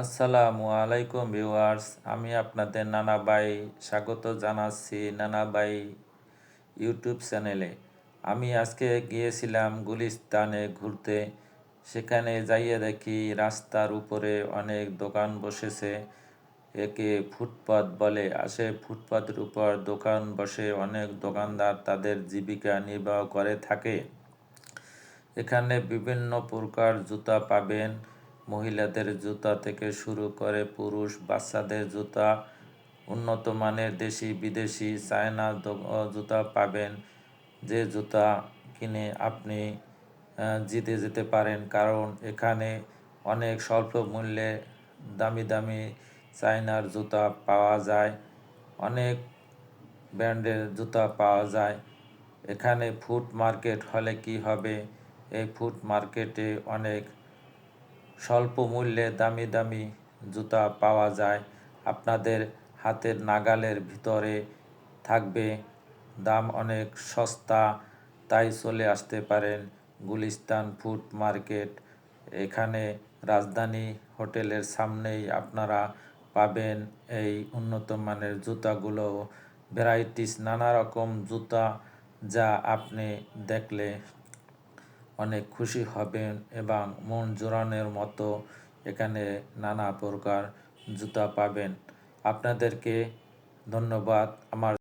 আসসালামু আলাইকুম ভিউয়ার্স, আমি আপনাদের নানা ভাই স্বাগত জানাচ্ছি নানা ভাই ইউটিউব চ্যানেলে। আমি আজকে গিয়েছিলাম গুলিস্তানে ঘুরতে। সেখানে যাইয়ে দেখি রাস্তার উপরে অনেক দোকান বসেছে। একে ফুটপাত বলে। আসে ফুটপাতের উপর দোকান বসে অনেক দোকানদার তাদের জীবিকা নির্বাহ করে থাকে। এখানে বিভিন্ন প্রকার জুতা পাবেন। মহিলাদের জুতা থেকে শুরু করে পুরুষ, বাচ্চাদের জুতা, উন্নত মানের দেশি, বিদেশি, চায়না জুতা পাবেন। যে জুতা কিনে আপনি জিতে যেতে পারেন, কারণ এখানে অনেক স্বল্প মূল্যে দামি দামি চায়নার জুতা পাওয়া যায়। অনেক ব্র্যান্ডের জুতা পাওয়া যায়। এখানে ফুড মার্কেট হলে কি হবে? এই ফুড মার্কেটে অনেক স্বল্প মূল্যে দামি দামি জুতা পাওয়া যায়। আপনাদের হাতের নাগালের ভিতরে থাকবে। দাম অনেক সস্তা, তাই চলে আসতে পারেন গুলিস্তান ফুড মার্কেট। এখানে রাজধানী হোটেলের সামনেই আপনারা পাবেন এই উন্নত মানের জুতাগুলো। ভ্যারাইটিস নানা রকম জুতা যা আপনি দেখলে অনেক খুশি হবেন এবং মন জোরানোর মতো এখানে নানা প্রকার জুতা পাবেন। আপনাদেরকে ধন্যবাদ। আমার